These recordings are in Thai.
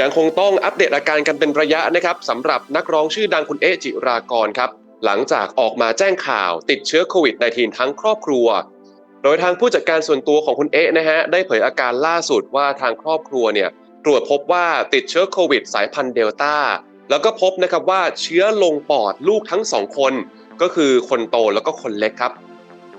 ยังคงต้องอัปเดตอาการกันเป็นระยะนะครับสำหรับนักร้องชื่อดังคุณเอจิรากรครับ หลังจากออกมาแจ้งข่าวติดเชื้อโควิด -19 ทั้งครอบครัว โดยทางผู้จัดการส่วนตัวของคุณเอะนะฮะได้เผยอาการล่าสุดว่าทางครอบครัวเนี่ยตรวจพบว่าติดเชื้อโควิด สายพันธุ์เดลต้าแล้วก็พบนะครับว่าเชื้อลงปอดลูกทั้งสองคน ก็คือคนโตแล้วก็คนเล็กครับ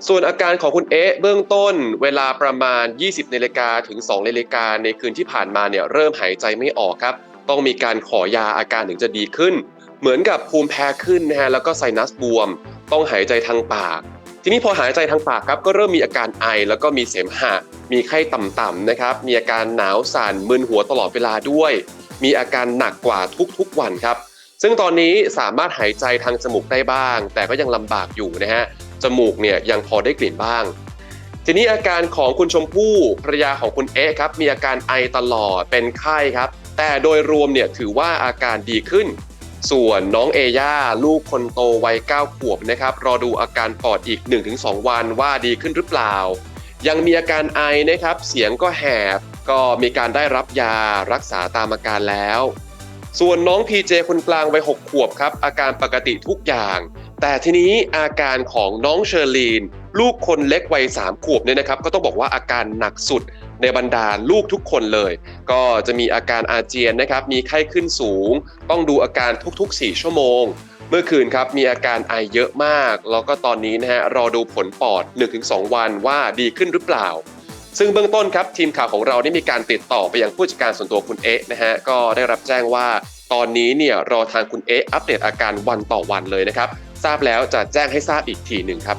ส่วนอาการของคุณเอ๊ะเบื้องต้นเวลาประมาณ 20นาฬิกาถึง2นาฬิกาในคืนที่ผ่านมาเนี่ยเริ่มหายใจไม่ออกครับ ต้องมีการขอยาอาการถึงจะดีขึ้น เหมือนกับภูมิแพ้ขึ้นนะฮะแล้วก็ไซนัสบวม ต้องหายใจทางปาก ทีนี้พอหายใจทางปากครับก็เริ่มมีอาการไอแล้วก็มีเสมหะ มีไข้ต่ำๆนะครับ มีอาการหนาวสั่นมึนหัวตลอดเวลาด้วย มีอาการหนักกว่าทุกๆวันครับซึ่งตอนนี้สามารถหายใจทางจมูกได้บ้าง แต่ก็ยังลำบากอยู่นะฮะ จมูกเนี่ยยังพอได้กลิ่นบ้าง ทีนี้อาการของคุณชมพู่ภรรยาของคุณเอ๊ะครับมีอาการไอตลอดเป็นไข้ครับ แต่โดยรวมเนี่ยถือว่าอาการดีขึ้น ส่วนน้องเอย่าลูกคนโตวัย9ขวบนะครับรอดูอาการปอดอีก 1-2 วันว่าดีขึ้นหรือเปล่า ยังมีอาการไอนะครับเสียงก็แหบก็มีการได้รับยารักษาตามอาการแล้ว ส่วนน้องพีเจคนกลางวัย6ขวบครับ อาการปกติทุกอย่าง แต่ทีนี้อาการของน้องเชอร์ลีน ลูกคนเล็กวัย3ขวบเนี่ยนะครับ ก็ต้องบอกว่าอาการหนักสุดในบรรดาลูกทุกคนเลย ก็จะมีอาการอาเจียนนะครับ มีไข้ขึ้นสูง ต้องดูอาการทุกๆ 4 ชั่วโมง เมื่อคืนครับมีอาการไอเยอะมาก แล้วก็ตอนนี้นะฮะรอดูผลปอด 1-2 วันว่าดีขึ้นหรือเปล่า ซึ่งเบื้องต้นครับทีมข่าวของเราได้มีการติดต่อไปยังผู้จัดการส่วนตัวคุณเอ๊ะนะฮะก็ได้รับแจ้งว่าตอนนี้เนี่ยรอทางคุณเอ๊ะอัปเดตอาการวันต่อวันเลยนะครับทราบแล้วจะแจ้งให้ทราบอีกทีหนึ่งครับ